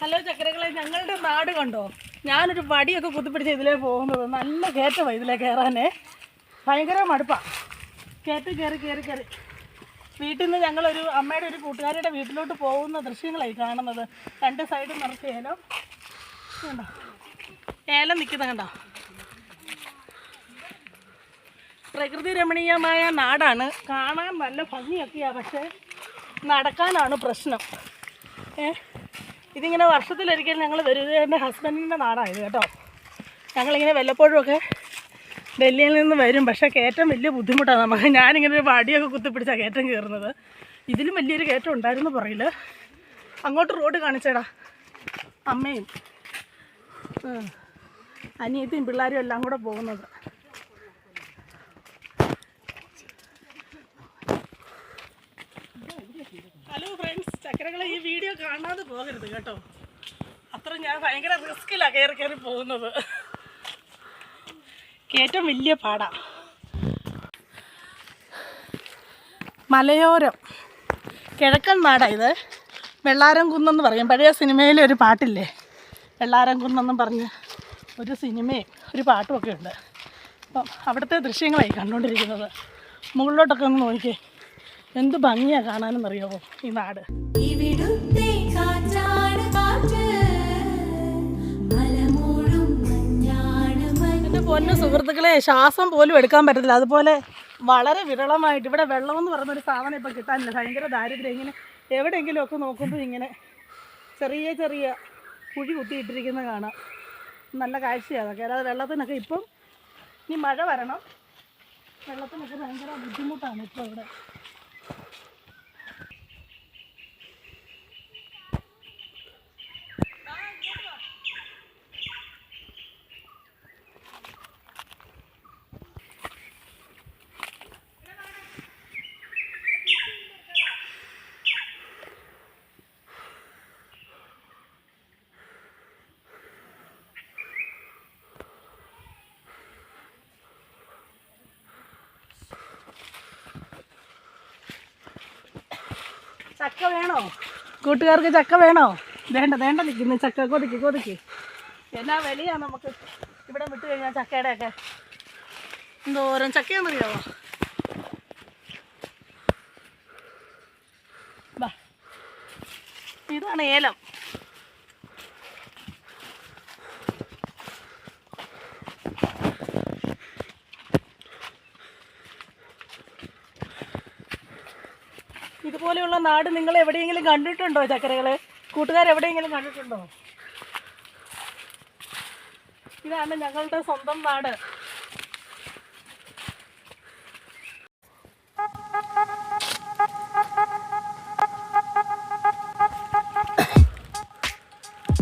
Hello ചക്കരകളെ ഞങ്ങളുടെ നാട് കണ്ടോ? ഞാനൊരു വടിയൊക്കെ കുത്തിപ്പിടിച്ച് ഇതിലേ പോകുന്നത്. നല്ല കയറ്റമാണ് ഇതിലേ കയറാനേ. ഭയങ്കര മടുപ്പാണ് കയറ്റി കയറി കയറി കയറി. വീട്ടിൽ നിന്ന് ഞങ്ങളൊരു അമ്മയുടെ ഒരു കൂട്ടുകാരിയുടെ വീട്ടിലോട്ട് പോകുന്ന ദൃശ്യങ്ങളായി കാണുന്നത്. രണ്ട് സൈഡും നിറച്ച് ഏലം. കണ്ടോ? ഏലം നിൽക്കുന്ന കണ്ടോ? പ്രകൃതി രമണീയമായ നാടാണ്. കാണാൻ നല്ല ഭംഗിയൊക്കെയാണ് പക്ഷേ നടക്കാനാണ് പ്രശ്നം. ഏ? ഇതിങ്ങനെ വർഷത്തിലൊരിക്കൽ ഞങ്ങൾ വരുന്നത് എന്റെ ഹസ്ബൻഡിന്റെ നാടായത് കേട്ടോ. ഞങ്ങളിങ്ങനെ വല്ലപ്പോഴുമൊക്കെ ഡൽഹിയിൽ നിന്ന് വരും. പക്ഷേ കയറ്റം വലിയ ബുദ്ധിമുട്ടാണ് നമുക്ക്. ഞാനിങ്ങനെ ഒരു വടിയൊക്കെ കുത്തിപ്പിടിച്ചാണ് കയറ്റം കയറുന്നത്. ഇതിലും വലിയൊരു കയറ്റം ഉണ്ടായിരുന്നു പുറകിൽ അങ്ങോട്ട് റോഡ് കാണിച്ചേടാ. അമ്മയും അനിയത്തിയും പിള്ളേരും എല്ലാം കൂടെ പോകുന്നത് ഹലോ ഫ്രണ്ട്സ് ഈ വീഡിയോ കാണാതെ പോകരുത് കേട്ടോ. അത്ര ഞാൻ ഭയങ്കര റിസ്ക്കിലാണ് കയറി കയറി പോകുന്നത്. ഏറ്റവും വലിയ പാടാ. മലയോരം. കിഴക്കൻ നാടാ ഇത്. വെള്ളാരം കുന്നെന്ന് പറയും. പഴയ സിനിമയിലെ ഒരു പാട്ടില്ലേ? വെള്ളാരം കുന്നെന്നും പറഞ്ഞ് ഒരു സിനിമയും ഒരു പാട്ടും ഒക്കെ ഉണ്ട്. അപ്പം അവിടുത്തെ ദൃശ്യങ്ങളായി കണ്ടുകൊണ്ടിരിക്കുന്നത് മുകളിലോട്ടൊക്കെ ഒന്ന് നോക്കിയേ. എന്ത് ഭംഗിയാണ് കാണാനെന്നറിയാമോ ഈ നാട്? ഇവിടുത്തെ പൊന്നു സുഹൃത്തുക്കളെ ശ്വാസം പോലും എടുക്കാൻ പറ്റത്തില്ല. അതുപോലെ വളരെ വിരളമായിട്ട് ഇവിടെ വെള്ളം എന്ന് പറയുന്ന ഒരു സാധനം ഇപ്പം കിട്ടാനില്ല. ഭയങ്കര ദാരിദ്ര്യം. ഇങ്ങനെ എവിടെയെങ്കിലുമൊക്കെ നോക്കുമ്പോൾ ഇങ്ങനെ ചെറിയ ചെറിയ കുഴി കുത്തിയിട്ടിരിക്കുന്ന കാണാം. നല്ല കാഴ്ചയാണ് അതൊക്കെ. വെള്ളത്തിനൊക്കെ ഇപ്പം ഇനി മഴ വരണം. വെള്ളത്തിനൊക്കെ ഭയങ്കര ബുദ്ധിമുട്ടാണ് ഇപ്പോൾ ഇവിടെ. ചക്ക വേണോ? കൂട്ടുകാർക്ക് ചക്ക വേണോ? വേണ്ട വേണ്ട നിൽക്കുന്നു ചക്ക കൊതിക്ക് കൊതിക്ക്. എന്നാ വിലയാ നമുക്ക് ഇവിടെ വിട്ട് കഴിഞ്ഞാൽ ചക്കയുടെ ഒക്കെ എന്തോരം ചക്കയാണെന്നറിയാമോ ബാ. ഇതാണ് ഏലം. ഇതുപോലെയുള്ള നാട് നിങ്ങൾ എവിടെയെങ്കിലും കണ്ടിട്ടുണ്ടോ ചക്കരകളെ? എവിടെയെങ്കിലും കണ്ടിട്ടുണ്ടോ? ഇതാണ് ഞങ്ങളുടെ സ്വന്തം നാട്.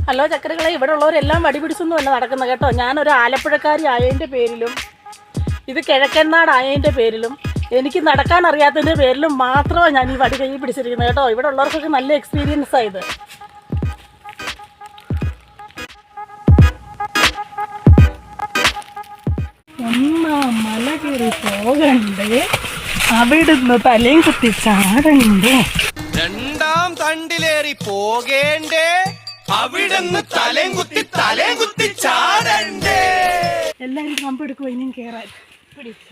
ഹലോ ചക്കരകളെ ഇവിടെ ഉള്ളവരെല്ലാം വടി അല്ല നടക്കുന്നത് കേട്ടോ. ഞാനൊരു ആലപ്പുഴക്കാരി ആയതിന്റെ പേരിലും ഇത് കിഴക്കൻ നാടായതിന്റെ പേരിലും എനിക്ക് നടക്കാൻ അറിയാത്തതിന്റെ പേരിലും മാത്രമാണ് ഞാൻ ഈ വടി കൈ പിടിച്ചിരിക്കുന്നത് കേട്ടോ. ഇവിടെ ഉള്ളവർക്കൊക്കെ നല്ല എക്സ്പീരിയൻസ് ആയത് ഒന്നാം മല കയറി പോകണ്ടേ. അവിടുന്ന് തലയും കുത്തി ചാടണ്ടേ. രണ്ടാം തണ്ടിലേറി പോകേണ്ടേ. അവിടുന്ന് തലയും കുത്തി തലയും കുത്തി ചാടണ്ടേ. എല്ലാരും കമ്പെടുക്കും ഇനിയും കയറാൻ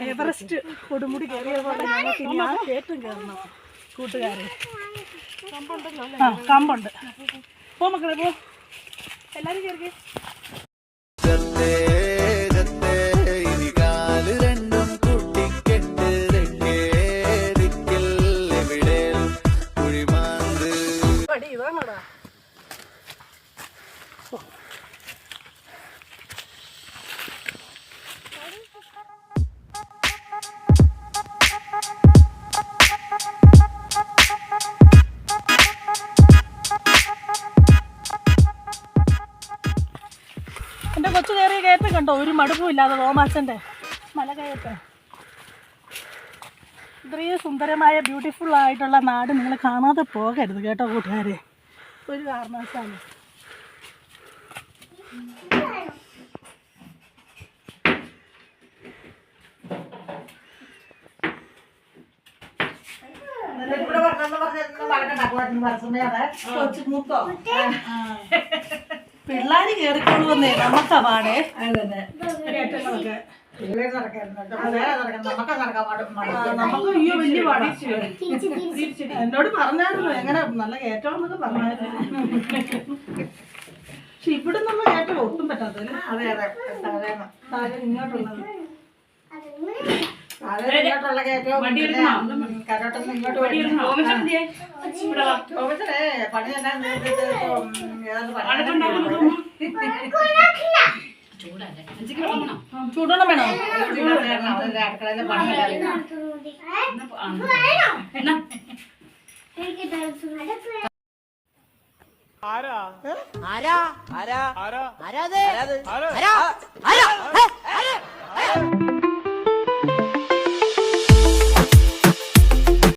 എവറസ്റ്റ് കൊടുമുടി കയറിയ പോലെ ഞങ്ങൾക്ക് ഇനി ആ കയറ്റം കയറണം കൂട്ടുകാരെ. ആ കമ്പുണ്ട്. പോ മക്കളെ പോ. എല്ലാവരും കയറി രത്തേ, കണ്ടോ ഒരു മടുപ്പും ഇല്ലാതെ തോമാച്ചന്റെ മല കയറ്റ ഇത്രയും സുന്ദരമായ ബ്യൂട്ടിഫുൾ ആയിട്ടുള്ള നാട് നിങ്ങൾ കാണാതെ പോകരുത് കേട്ടോ കൂട്ടുകാരെ. ഒരു കാരണവശാലും. ഇവിടെ പറഞ്ഞെന്ന് പറഞ്ഞ് പറഞ്ഞു പറഞ്ഞു കൊച്ചു മൂത്തോ? പിള്ളേര് കേറിക്കോളുവന്നേ വന്നേ നമുക്ക് അയ്യോ വലിയ പാടാ. എന്നോട് പറഞ്ഞായിരുന്നു. എങ്ങനെ നല്ല കയറ്റം എന്നൊക്കെ പറഞ്ഞായിരുന്നു. പക്ഷെ ഇവിടെ നിന്നുള്ള കയറ്റം ഒട്ടും പറ്റാത്തല്ലേ അതെ അതെ. താഴെ ഇങ്ങോട്ടുള്ളത്. സാധാരണ ഇങ്ങോട്ടുള്ള കയറ്റവും കരോട്ടൊന്നും ഇങ്ങോട്ട് പണി തീർത്തിട്ട് ഇപ്പം ഏതാണ്ട് പണി ചൂടണം വേണോ ആരാ ആരാ ആരാ ആരാ ആരാ ആരാ ആരാ ആരാ